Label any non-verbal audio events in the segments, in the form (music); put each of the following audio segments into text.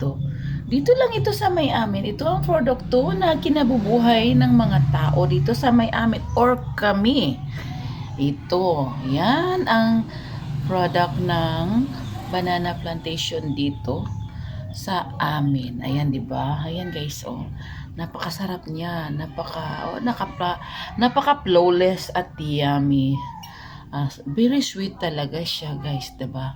dito. Dito lang ito sa may amin. Ito ang produkto na kinabubuhay ng mga tao dito sa may amin or kami. Ito, yan ang product ng banana plantation dito sa amin. Ayan, 'di ba? Ayan guys, oh. Napakasarap niya, napaka oh, nakapla, napaka flawless at yummy. Ah, very sweet talaga siya, guys, 'di ba?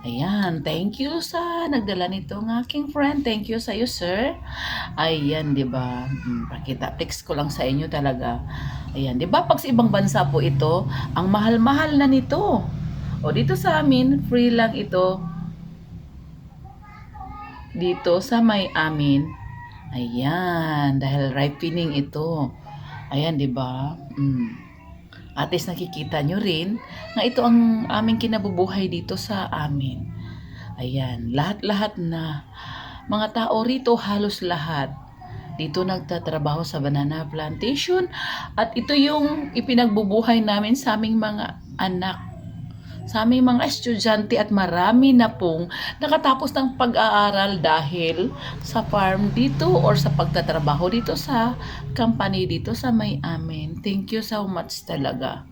Ayan, thank you sa nagdala nito ng aking friend. Thank you sa iyo, sir. Ayan, 'di ba? Hmm, pakita flex ko lang sa inyo talaga. Ayan, 'di ba? Pag sa ibang bansa po ito, ang mahal-mahal na nito. O dito sa amin, free lang ito. Dito sa may amin. Ayan, dahil ripening ito. Ayan, 'di ba? Mm. At least nakikita nyo rin na ito ang aming kinabubuhay dito sa amin. Ayan, lahat-lahat na mga tao rito, halos lahat. Dito nagtatrabaho sa banana plantation at ito yung ipinagbubuhay namin sa aming mga anak sa aming mga estudyante at marami na pong nakatapos ng pag-aaral dahil sa farm dito or sa pagtatrabaho dito sa company dito sa may amin. Thank you so much talaga.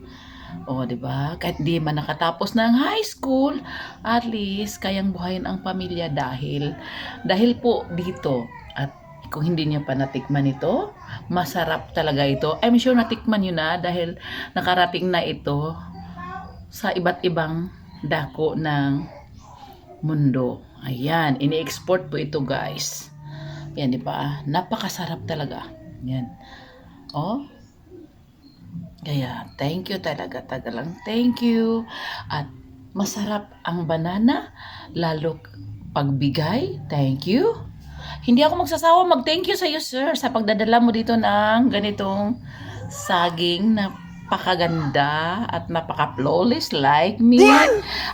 O, di ba? Kahit di man nakatapos ng high school, at least kayang buhayin ang pamilya dahil dahil po dito at kung hindi niyo pa natikman ito, masarap talaga ito. I'm sure natikman niyo na dahil nakarating na ito sa iba't ibang dako ng mundo. Ayan, ini-export po ito guys. Yan, di ba? Napakasarap talaga. Yan. Oh. Kaya, thank you talaga. Tagalang thank you. At masarap ang banana. Lalo pagbigay. Thank you. Hindi ako magsasawa mag-thank you sa iyo, sir, sa pagdadala mo dito ng ganitong saging na napakaganda at napaka-flawless like me.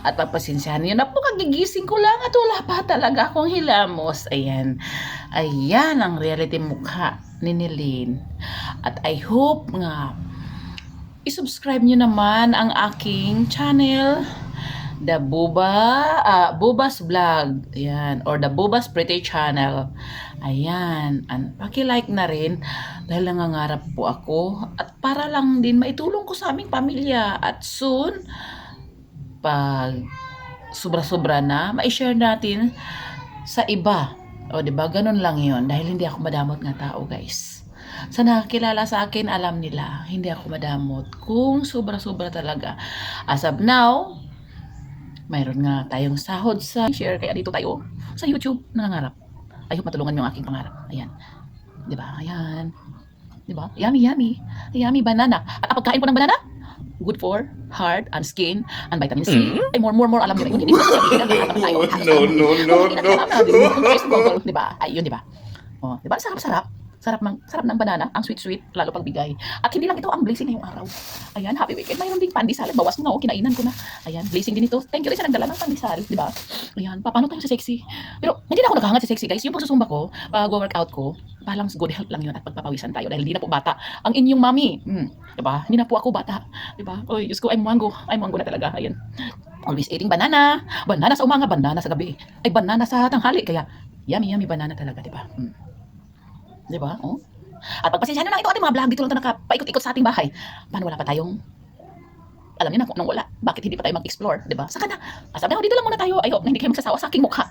At papasensyahan niyo na po kagigising ko lang at wala pa talaga akong hilamos. Ayan. Ayan ang reality mukha ni Nilin. At I hope nga i-subscribe niyo naman ang aking channel The Buba, ah, Buba's Vlog. Ayan. Or The Buba's Pretty Channel. Ayan. And paki-like na rin dahil nangangarap po ako. At para lang din maitulong ko sa aming pamilya. At soon, pag sobra-sobra na, ma-share natin sa iba. O, di ba? Ganun lang yon Dahil hindi ako madamot nga tao, guys. Sa nakakilala sa akin, alam nila, hindi ako madamot. Kung sobra-sobra talaga. As of now, mayroon nga tayong sahod sa share kaya dito tayo sa YouTube nangangarap. I hope matulungan ang aking pangarap. Ayan. 'Di ba? Ayan. 'Di ba? Yummy, yummy. Yummy banana. At ang pagkain po ng banana, good for heart and skin and vitamin C. Ay, more, more, more. Alam niyo na yun. Hindi ko tayo. (laughs) No, no, no, no. Di ba? Ay, yun, di ba? Oh, di ba? Sarap-sarap. Sarap ng sarap ng banana, ang sweet-sweet, lalo pagbigay. At hindi lang ito ang blessing ngayong araw. Ayan, happy weekend. Mayroon ding pandesal. Bawas mo na, oh, kinainan ko na. Ayan, blessing din ito. Thank you rin sa nagdala ng pandesal, di ba? Ayan, paano tayo sa sexy? Pero hindi na ako naghahangat sa sexy, guys. Yung pagsusumba ko, pag-workout ko, parang good health lang yun at pagpapawisan tayo dahil hindi na po bata ang inyong mami. Hmm, di ba? Hindi na po ako bata. Di ba? Oy, Diyos ko, I'm wango. I'm wango na talaga. Ayan. Always eating banana. Banana sa umaga, banana sa gabi. Ay, banana sa tanghali. Kaya, yummy, yummy banana talaga, di ba? Hmm. Di ba? Oh. At pagpasensya nyo na ito ating mga vlog dito lang ito nakapaikot-ikot sa ating bahay. Paano wala pa tayong alam niyo na kung anong wala. Bakit hindi pa tayo mag-explore, di ba? Saka na, asabi na, dito lang muna tayo. I hope na hindi kayo magsasawa sa aking mukha.